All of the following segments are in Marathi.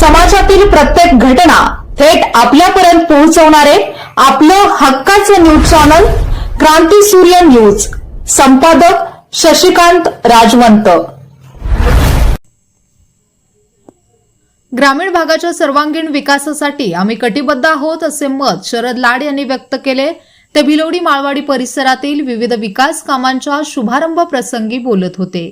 समाजातील प्रत्येक घटना थेट आपल्यापर्यंत पोहोचवणारे आपलं हक्काचं न्यूज चॅनल क्रांती सूर्य न्यूज. संपादक शशिकांत राजवंत. ग्रामीण भागाच्या सर्वांगीण विकासासाठी आम्ही कटिबद्ध आहोत असे मत शरद लाड यांनी व्यक्त केले. ते भिलोडी माळवाडी परिसरातील विविध विकास कामांच्या शुभारंभ प्रसंगी बोलत होते.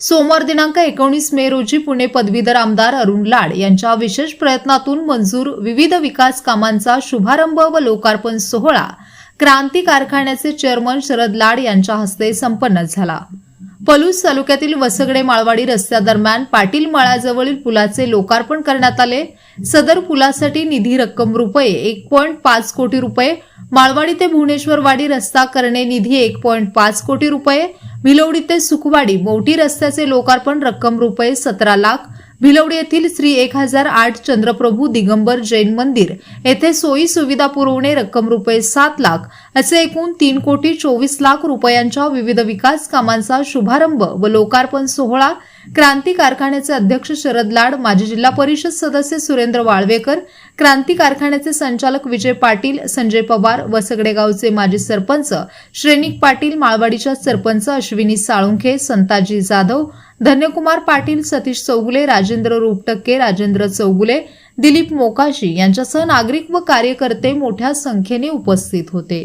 सोमवार दिनांक एकोणीस मे रोजी पुणे पदवीधर आमदार अरुण लाड यांच्या विशेष प्रयत्नातून मंजूर विविध विकास कामांचा शुभारंभ व लोकार्पण सोहळा क्रांती कारखान्याचे चेअरमन शरद लाड यांच्या हस्ते संपन्न झाला. पलूस तालुक्यातील वसगडे माळवाडी रस्त्यादरम्यान पाटील माळाजवळील पुलाचे लोकार्पण करण्यात आले. सदर पुलासाठी निधी रक्कम रुपये एक पॉईंट पाच कोटी रुपये माळवाडी ते भुवनेश्वरवाडी रस्ता करणे निधी एक पॉईंट पाच कोटी रुपये भिलवडी ते सुखवाडी मोठी रस्त्याचे लोकार्पण रक्कम रुपये सतरा लाख भिलवडी येथील श्री एक हजार आठ चंद्रप्रभू दिगंबर जैन मंदिर येथे सोयी सुविधा पुरवणे रक्कम रुपये सात लाख असे एकूण तीन कोटी चोवीस लाख रुपयांच्या विविध विकास कामांचा शुभारंभ व लोकार्पण सोहळा क्रांती कारखान्याचे अध्यक्ष शरद लाड माजी जिल्हा परिषद सदस्य सुरेंद्र वाळवेकर क्रांती कारखान्याचे संचालक विजय पाटील संजय पवार वसगडे गावचे माजी सरपंच श्रेनिक पाटील माळवाडीच्या सरपंच अश्विनी साळुंखे संताजी जाधव धन्यकुमार पाटील सतीश चौगुले राजेंद्र रुपटक्के राजेंद्र चौगुले दिलीप मोकाशी यांच्यासह नागरिक व कार्यकर्ते मोठ्या संख्येने उपस्थित होते.